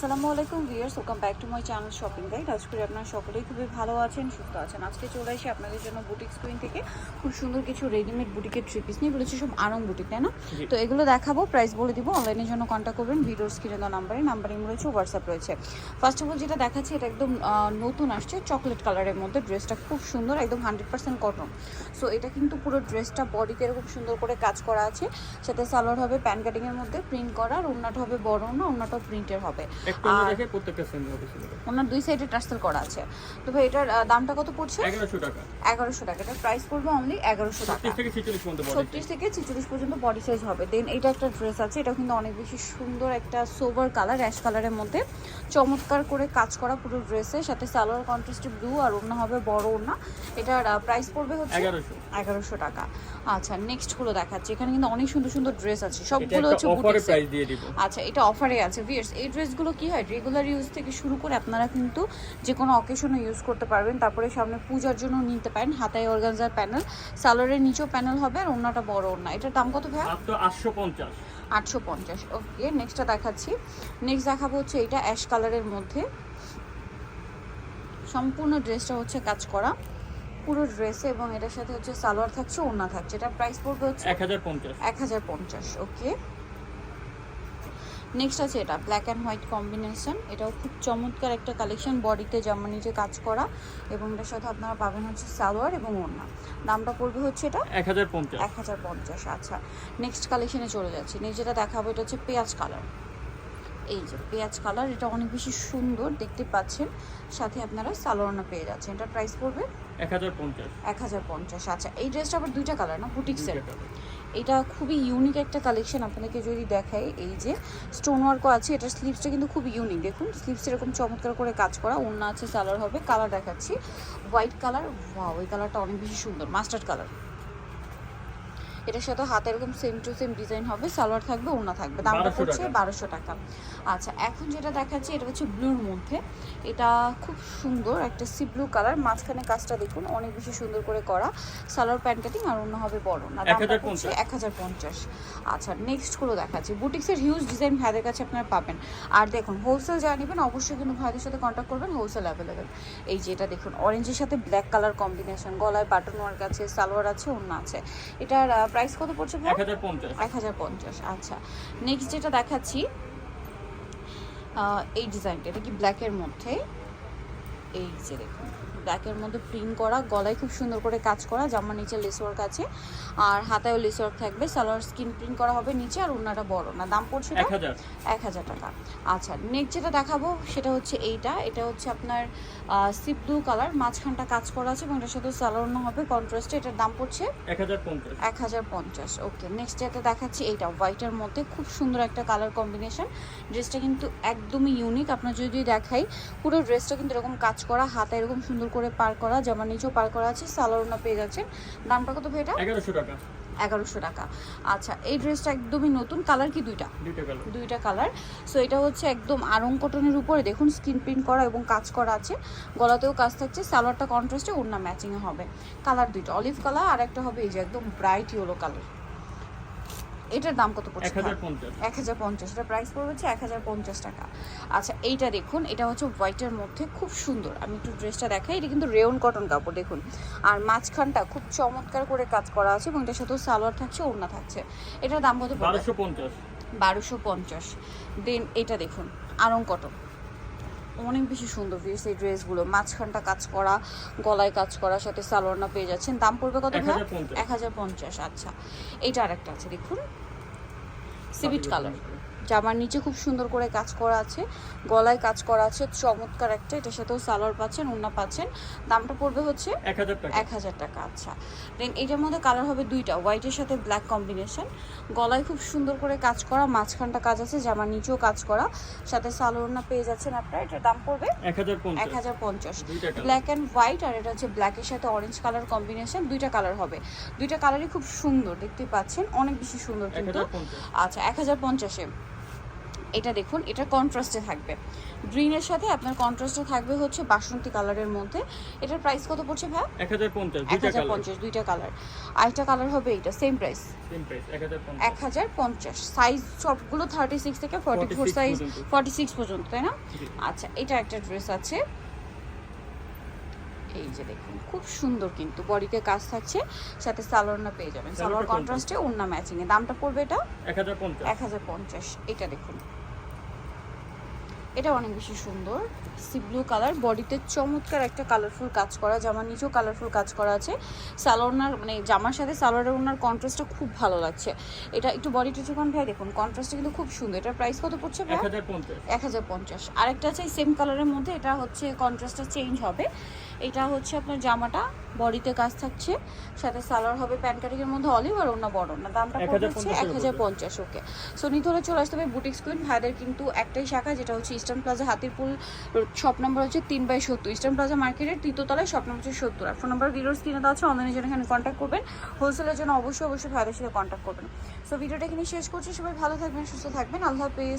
আসসালামু আলাইকুম viewers welcome back to my channel shopping guide. আজ করে আপনারা সকলেই খুবই ভালো আছেন সুস্থ আছেন। আজকে চলে এসে আপনাদের জন্য বুটিক স্ক্রিন থেকে খুব সুন্দর কিছু রেডিমেড বুটিকের থ্রি পিস নিয়ে বলেছি সব আরং বুটিক তাই না? তো এগুলো দেখাবো প্রাইস বলে দিব অনলাইনের জন্য কন্ট্যাক্ট করবেন ভিডিওর স্ক্রিনে দেওয়া নাম্বারে নাম্বারিং রয়েছে হোয়াটসঅ্যাপ রয়েছে। ফার্স্ট অফ অল যেটা দেখাচ্ছি এটা একদম নতুন আসছে চকলেট কালারের মধ্যে। ড্রেসটা খুব সুন্দর একদম হান্ড্রেড পার্সেন্ট কটন সো এটা কিন্তু পুরো ড্রেসটা বডিতে এরকম সুন্দর করে কাজ করা আছে। সাথে সালোয়ার হবে প্যান কাটিংয়ের মধ্যে প্রিন্ট করা আর ওড়নাটা হবে বড় ওড়না ওড়নাটাও প্রিন্টের হবে। ওনার দুই সাইডে টার্সেল করা আছে। তো ভাই এটার দামটা কত পড়ছে? এগারোশো টাকা। এগারোশো টাকা। এটার প্রাইস পড়বে অনলি এগারোশো টাকা। ছত্রিশ থেকে ছিচল্লিশ পর্যন্ত বডি সাইজ হবে। দেন এটা একটা ড্রেস আছে। এটা কিন্তু অনেক বেশি সুন্দর একটা সোভার কালার অ্যাশ কালারের মধ্যে। চমৎকার করে কাজ করা পুরো ড্রেসের সাথে সালোয়ার কন্ট্রাস্টে ব্লু আর ওড়না হবে বড় ওড়না। এটার প্রাইস পড়বে হচ্ছে এগারোশো। টাকা। আচ্ছা নেক্সটগুলো দেখাচ্ছি। এখানে কিন্তু অনেক সুন্দর সুন্দর ড্রেস আছে। সবগুলো হচ্ছে আচ্ছা এটা অফারে আছে। ভিয়ার্স এই ড্রেসগুলো কি হয়? রেগুলার ইউজ থেকে শুরু করে আপনারা কিন্তু যে কোনো অকেশনে ইউজ করতে পারবেন। তারপরে সামনে পূজার জন্য নিতে পারেন। হাতায় অর্গানজার প্যানেল সালোয়ারের নিচেও প্যানেল হবে আর ওড়নাটা বড় ওড়না। এটার দাম কত মাত্র আটশো পঞ্চাশ। আটশো পঞ্চাশ। ওকে নেক্সটটা দেখাচ্ছি। নেক্সট দেখাবো হচ্ছে এটা অ্যাশ কালারের মধ্যে। সম্পূর্ণ ড্রেসটা হচ্ছে কাজ করা। পুরো ড্রেসে এবং এটার সাথে হচ্ছে সালোয়ার থাকছে ওনা থাকছে। এটা প্রাইস পড়বে হচ্ছে এক হাজার পঞ্চাশ। ওকে নেক্সট আছে এটা ব্ল্যাক অ্যান্ড হোয়াইট কম্বিনেশন এটাও খুব চমৎকার একটা কালেকশন বডিতে জামা নিচে কাজ করা এবং এটার সাথে আপনারা পাবেন হচ্ছে সালোয়ার এবং ওড়না। দামটা পড়বে হচ্ছে এটা? এক হাজার পঞ্চাশ। এক হাজার পঞ্চাশ আচ্ছা। নেক্সট কালেকশনে চলে যাচ্ছি। নেক্সট যেটা দেখাবো এটা হচ্ছে পেঁয়াজ কালার এই যে পেঁয়াজ কালার এটা অনেক বেশি সুন্দর দেখতে পাচ্ছেন। সাথে আপনারা সালোয়ারনা পেয়ে যাচ্ছেন। এটার প্রাইস পড়বে এক হাজার পঞ্চাশ। এক হাজার পঞ্চাশ আচ্ছা। এই ড্রেসটা আবার দুইটা কালার না? বুটিক সেট দুইটা এটা খুবই ইউনিক একটা কালেকশন আপনাদেরকে যদি দেখাই এই যে স্টোন ওয়ার্কও আছে এটার স্লিপসটা কিন্তু খুব ইউনিক দেখুন স্লিভস এরকম চমৎকার করে কাজ করা অন্য আছে কালার হবে কালার দেখাচ্ছি। হোয়াইট কালার ওয়াও এই কালারটা অনেক বেশি সুন্দর মাস্টার্ড কালার এটার সাথে হাতে এরকম সেম টু সেম ডিজাইন হবে সালোয়ার থাকবে ওড়না থাকবে। দামটা 1200 পড়ছে বারোশো টাকা। আচ্ছা এখন যেটা দেখাচ্ছি এটা হচ্ছে ব্লুর মধ্যে। এটা খুব সুন্দর একটা সি ব্লু কালার মাঝখানে কাজটা দেখুন অনেক বেশি সুন্দর করে করা। সালোয়ার প্যান্ট কাটিং আর অন্য হবে বড়। না দামটা 1050 এক হাজার পঞ্চাশ। আচ্ছা নেক্সটগুলো দেখাচ্ছি। বুটিক্সের হিউজ ডিজাইন ভাইদের কাছে আপনারা পাবেন। আর দেখুন হোলসেল যা নেবেন অবশ্যই কিন্তু ভাইদের সাথে কন্ট্যাক্ট করবেন হোলসেল অ্যাভেলেবেল এই যে এটা দেখুন অরেঞ্জের সাথে ব্ল্যাক কালার কম্বিনেশন গলায় বাটন ওয়ার্ক আছে সালোয়ার আছে অন্য আছে। এটার প্রাইস কত পড়ছে এক হাজার পঞ্চাশ। আচ্ছা। নেক্সট যেটা দেখাচ্ছি এই ডিজাইনটা এটা কি ব্ল্যাকের মধ্যে? এই যে দেখুন ব্ল্যাকের মধ্যে প্রিন্ট করা গলায় খুব সুন্দর করে কাজ করা জামার নিচে লেস ওয়ার্ক আছে আর হাতায়ও লেস ওয়ার্ক থাকবে সালোয়ার স্কিন প্রিন্ট করা হবে নিচে আর ওনাটা বড়। না দাম পড়ছে এক হাজার। এক হাজার টাকা। আচ্ছা নেক্সট যেটা দেখাবো সেটা হচ্ছে এইটা। এটা হচ্ছে আপনার সি ব্লু কালার মাঝখানটা কাজ করা আছে এবং এটার সাথে সালোয়ার হবে কন্ট্রাস্টে এটার দাম পড়ছে? এক হাজার পঞ্চাশ। এক হাজার পঞ্চাশ ওকে নেক্সট যেটা দেখাচ্ছি এইটা হোয়াইটের মধ্যে খুব সুন্দর একটা কালার কম্বিনেশন ড্রেসটা কিন্তু একদমই ইউনিক আপনার যদি দেখাই পুরো ড্রেসটা কিন্তু এরকম কাজ করা হাতে এরকম সুন্দর করে পার করা জামার নিচেও পার করা আছে সালোয়ারনা পেয়ে যাচ্ছেন। দামটা কত ভাই এটা এগারোশো টাকা। এগারোশো টাকা। আচ্ছা এই ড্রেসটা একদমই নতুন কালার কি দুইটা? দুইটা কালার দুইটা কালার সো এটা হচ্ছে একদম আরং কটনের উপরে দেখুন স্কিন প্রিন্ট করা এবং কাজ করা আছে। গলাতেও কাজ থাকছে সালোয়ারটা কন্ট্রাস্টে ওড়না ম্যাচিংয়ে হবে। কালার দুইটা অলিভ কালার আর একটা হবে এই যে একদম ব্রাইট ইয়েলো কালার এটার দাম কত পড়ছে? এক হাজার পঞ্চাশ। এটা প্রাইস পড়বে হচ্ছে এক হাজার পঞ্চাশ টাকা। আচ্ছা এইটা দেখুন এটা হচ্ছে হোয়াইটের মধ্যে খুব সুন্দর। আমি একটু ড্রেসটা দেখাই এটা কিন্তু রেয়ন কটন কাপড় দেখুন। আর মাঝখানটা খুব চমৎকার করে কাজ করা আছে এবং এটার সাথেও সালোয়ার থাকছে ওড়না থাকছে। এটার দাম কত পড়বে? বারোশো পঞ্চাশ। বারোশো পঞ্চাশ। দেন এটা দেখুন আরং কটন অনেক বেশি সুন্দর ভিউস এই ড্রেসগুলো মাঝখানটা কাজ করা গলায় কাজ করার সাথে সালোয়ারনা পেয়ে যাচ্ছেন। দাম পড়বে কত এক হাজার পঞ্চাশ। আচ্ছা। এইটা আরেকটা আছে দেখুন। সিভিট কালার জামার নিচে খুব সুন্দর করে কাজ করা আছে গলায় কাজ করা আছে চমৎকার একটা এটার সাথেও সালোয়ার পাচ্ছেন ওড়না পাচ্ছেন দামটা পড়বে হচ্ছে এক হাজার টাকা। আচ্ছা। দেন এটার মধ্যে কালার হবে দুইটা হোয়াইটের সাথে ব্ল্যাক কম্বিনেশন গলায় খুব সুন্দর করে কাজ করা মাঝখানটা কাজ আছে জামার নিচেও কাজ করা সাথে সালোয়ারনা পেয়ে যাচ্ছেন আপনার এটার দাম পড়বে এক হাজার পঞ্চাশ। ব্ল্যাক অ্যান্ড হোয়াইট আর এটা হচ্ছে ব্ল্যাকের সাথে অরেঞ্জ কালার কম্বিনেশন দুইটা কালার হবে। দুইটা কালারই খুব সুন্দর দেখতে পাচ্ছেন অনেক বেশি সুন্দর কিন্তু। আচ্ছা এক হাজার পঞ্চাশে। এটা দেখুন এটা কন্ট্রাস্টে থাকবে। গ্রিনের সাথে আপনার কন্ট্রাস্টে থাকবে হচ্ছে বাসন্তী কালারের মধ্যে। এটার প্রাইস কত পড়ছে ভাই এক হাজার পঞ্চাশ দুইটা কালার পঞ্চাশ দুইটা কালার আরেকটা কালার হবে এটা সেম প্রাইস এক হাজার পঞ্চাশ। সাইজ সবগুলো থার্টি সিক্স থেকে ফর্টি ফোর 46 সাইজ পর্যন্ত। ফর্টি সিক্স পর্যন্ত তাই না? আচ্ছা এটা একটা ড্রেস আছে। এই যে দেখুন খুব সুন্দর কিন্তু বডিতে কাজ থাকছে সাথে সালোয়ারনা পেয়ে যাবেন। সালোয়ার কন্ট্রাস্টে ওড়না ম্যাচিং এ দামটা পড়বে এটা? এক হাজার পঞ্চাশ এটা দেখুন। এটা অনেক বেশি সুন্দর। Sea blue colour. বডিতে চমৎকার একটা কালারফুল কাজ করা জামার নিচেও কালারফুল কাজ করা আছে। সালোনার মানে জামার সাথে সালোয়ার ওনার কন্ট্রাস্টটা খুব ভালো লাগছে। এটা একটু বডি যখন ভাই দেখুন কন্ট্রাস্টটা কিন্তু খুব সুন্দর। এটার প্রাইস কত পড়ছে ভাই? এক হাজার পঞ্চাশ। এক হাজার পঞ্চাশ। আরেকটা আছে সেম কালারের মধ্যে এটা হচ্ছে কন্ট্রাস্টটা চেঞ্জ হবে। এটা হচ্ছে আপনার জামাটা বডিতে কাজ থাকছে সাথে সালোয়ার হবে প্যান্ট কাটিংয়ের মধ্যে অলিভ আর অন্য বড় না দামটা হচ্ছে? 1050 এক হাজার পঞ্চাশ ওকে। সো হলে চলে আসতে হবে বুটিক স্কুইন ভাইদের কিন্তু একটাই শাখা যেটা হচ্ছে Eastern Plaza Hatirpool shop number হচ্ছে তিন বাই সত্তর। ইস্টার্ন প্লাজা মার্কেটের তৃতীয়তলায় শপ নাম্বার হচ্ছে সত্তর। আর ফোন নাম্বার ভিডিওর স্ক্রিনে দেওয়া আছে অনলাইনের জন্য এখানে কন্ট্যাক্ট করবেন। হোলসেলের জন্য অবশ্যই অবশ্যই ভাইদের সাথে কন্ট্যাক্ট করবেন। সো ভিডিওটা এখানে শেষ করছি সবাই ভালো থাকবেন সুস্থ থাকবেন আল্লাহ হাফেজ।